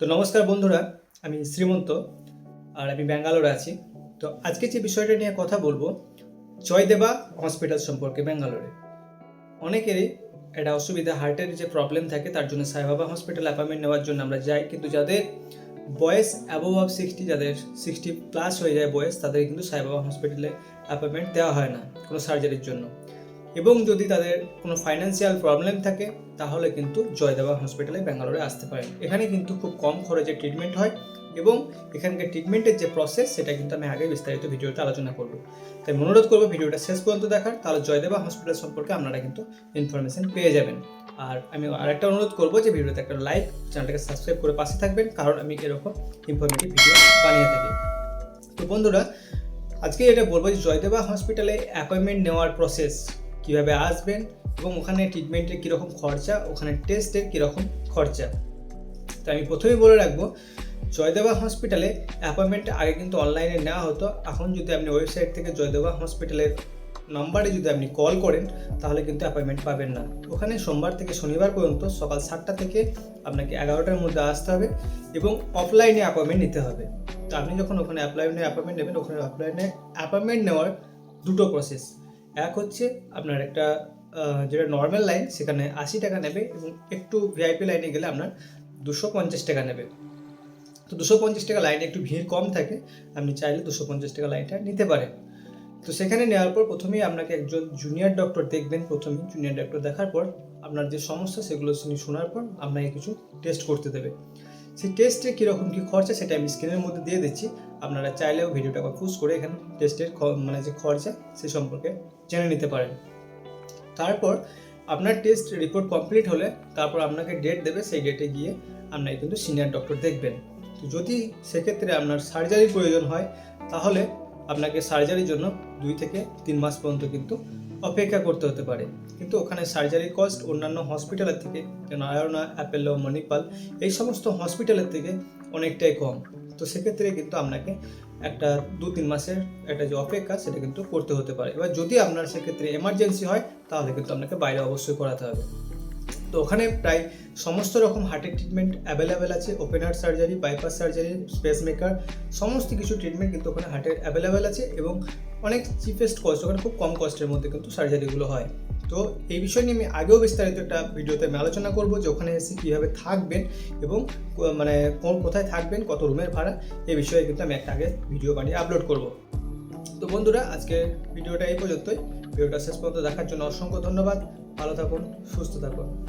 তো নমস্কার বন্ধুরা, আমি শ্রীমন্ত আর আমি ব্যাঙ্গালোরে আছি। তো আজকে যে বিষয়টা নিয়ে কথা বলব, জয়দেবা হসপিটাল সম্পর্কে ব্যাঙ্গালোরে। অনেকেরই একটা অসুবিধা হার্টের যে প্রবলেম থাকে, তার জন্য সাইবাবা হসপিটাল অ্যাপয়েন্টমেন্ট নেওয়ার জন্য আমরা যাই। কিন্তু যাদের বয়স অ্যাবোভ সিক্সটি যাদের সিক্সটি প্লাস হয়ে যায় বয়স, তাদের কিন্তু সাইবাবা হসপিটালে অ্যাপয়েন্টমেন্ট দেওয়া হয় না কোনো সার্জারির জন্য। এবং যদি তাদের কোনো ফাইন্যান্সিয়াল প্রবলেম থাকে, তাহলে কিন্তু জয়দেবা হসপিটালে ব্যাঙ্গালোরে আসতে পারেন। এখানে কিন্তু খুব কম খরচে ট্রিটমেন্ট হয় এবং এখানকার ট্রিটমেন্টের যে প্রসেস সেটা কিন্তু আমি আগে বিস্তারিত ভিডিওতে আলোচনা করব। তাই অনুরোধ করব ভিডিওটা শেষ পর্যন্ত দেখার, তাহলে জয়দেবা হসপিটাল সম্পর্কে আপনারা কিন্তু ইনফরমেশন পেয়ে যাবেন। আর আমি আরেকটা অনুরোধ করব যে ভিডিওতে একটা লাইক চ্যানেলটাকে সাবস্ক্রাইব করে পাশে থাকবেন, কারণ আমি এরকম ইনফরমেটিভ ভিডিও বানিয়ে থাকি। তো বন্ধুরা, আজকে এটা বলব যে জয়দেবা হসপিটালে অ্যাপয়েন্টমেন্ট নেওয়ার প্রসেস কীভাবে আসবেন এবং ওখানে ট্রিটমেন্টের কীরকম খরচা, ওখানে টেস্টের কীরকম খরচা। তো আমি প্রথমেই বলে রাখব, জয়দেবা হসপিটালে অ্যাপয়েন্টমেন্ট আগে কিন্তু অনলাইনে নেওয়া হতো। এখন যদি আপনি ওয়েবসাইট থেকে জয়দেবা হসপিটালের নাম্বারে যদি আপনি কল করেন, তাহলে কিন্তু অ্যাপয়েন্টমেন্ট পাবেন না। ওখানে সোমবার থেকে শনিবার পর্যন্ত সকাল সাতটা থেকে আপনাকে এগারোটার মধ্যে আসতে হবে এবং অফলাইনে অ্যাপয়েন্টমেন্ট নিতে হবে। তো আপনি যখন ওখানে অ্যাপ্লাইনে অ্যাপয়েন্টমেন্ট নেবেন, ওখানে অফলাইনে অ্যাপয়েন্টমেন্ট নেওয়ার দুটো প্রসেস এক হচ্ছে আপনার একটা যেটা নর্মাল লাইন সেখানে আশি টাকা নেবে এবং একটু ভিআইপি লাইনে গেলে আপনার দুশো পঞ্চাশ টাকা নেবে। তো দুশো পঞ্চাশ টাকা লাইনে একটু ভিড় কম থাকে, আপনি চাইলে দুশো পঞ্চাশ টাকা লাইনটা নিতে পারেন। তো সেখানে নেওয়ার পর প্রথমেই আপনাকে একজন জুনিয়র ডক্টর দেখবেন প্রথমে জুনিয়র ডক্টর দেখার পর আপনার যে সমস্যা, সেগুলো তিনি শোনার পর আপনাকে কিছু টেস্ট করতে দেবে। সেই টেস্টে কীরকম কী খরচা সেটা আমি স্ক্রিনের মধ্যে দিয়ে দিচ্ছি। আপনারা চাইলেও ভিডিওটা পুশ করে এখানে টেস্টের মানে যে খরচা, সে সম্পর্কে জেনে নিতে পারেন। তারপর আপনার টেস্ট রিপোর্ট কমপ্লিট হলে তারপর আপনাকে ডেট দেবে, সেই ডেটে গিয়ে আপনাকে কিন্তু সিনিয়র ডক্টর দেখবেন। তো যদি সেক্ষেত্রে আপনার সার্জারির প্রয়োজন হয়, তাহলে আপনাকে সার্জারির জন্য দুই থেকে তিন মাস পর্যন্ত কিন্তু অপেক্ষা করতে হতে পারে। কিন্তু ওখানে সার্জারি কস্ট অন্যান্য হসপিটালের থেকে নারায়ণা অ্যাপেলো মণিপাল এই সমস্ত হসপিটালের থেকে অনেকটাই কম। তো সেক্ষেত্রে কিন্তু আপনাকে একটা দু তিন মাসের একটা যে অপেক্ষা, সেটা কিন্তু করতে হতে পারে। এবার যদি আপনার সেক্ষেত্রে এমার্জেন্সি হয়, তাহলে কিন্তু আপনাকে বাইরে অবশ্যই করাতে হবে। তো ওখানে প্রায় সমস্ত রকম হার্টের ট্রিটমেন্ট অ্যাভেলেবেল আছে open heart surgery bypass surgery pacemaker সমস্ত কিছু ট্রিটমেন্ট কিন্তু ওখানে হার্টের অ্যাভেলেবেল আছে এবং অনেক চিপেস্ট কস্ট ওখানে খুব কম কস্টের মধ্যে কিন্তু সার্জারিগুলো হয়। তো এই বিষয় নিয়ে আমি আগেও বিস্তারিত একটা ভিডিওতে আমি আলোচনা করব যে ওখানে এসে কীভাবে থাকবেন এবং মানে কোন- কোথায় থাকবেন, কত রুমের ভাড়া এই বিষয়ে কিন্তু আমি একটা আগে ভিডিও বানিয়ে আপলোড করব। তো বন্ধুরা আজকে ভিডিওটা এই পর্যন্তই। ভিডিওটা শেষ পর্যন্ত দেখার জন্য অসংখ্য ধন্যবাদ। ভালো থাকুন, সুস্থ থাকুন।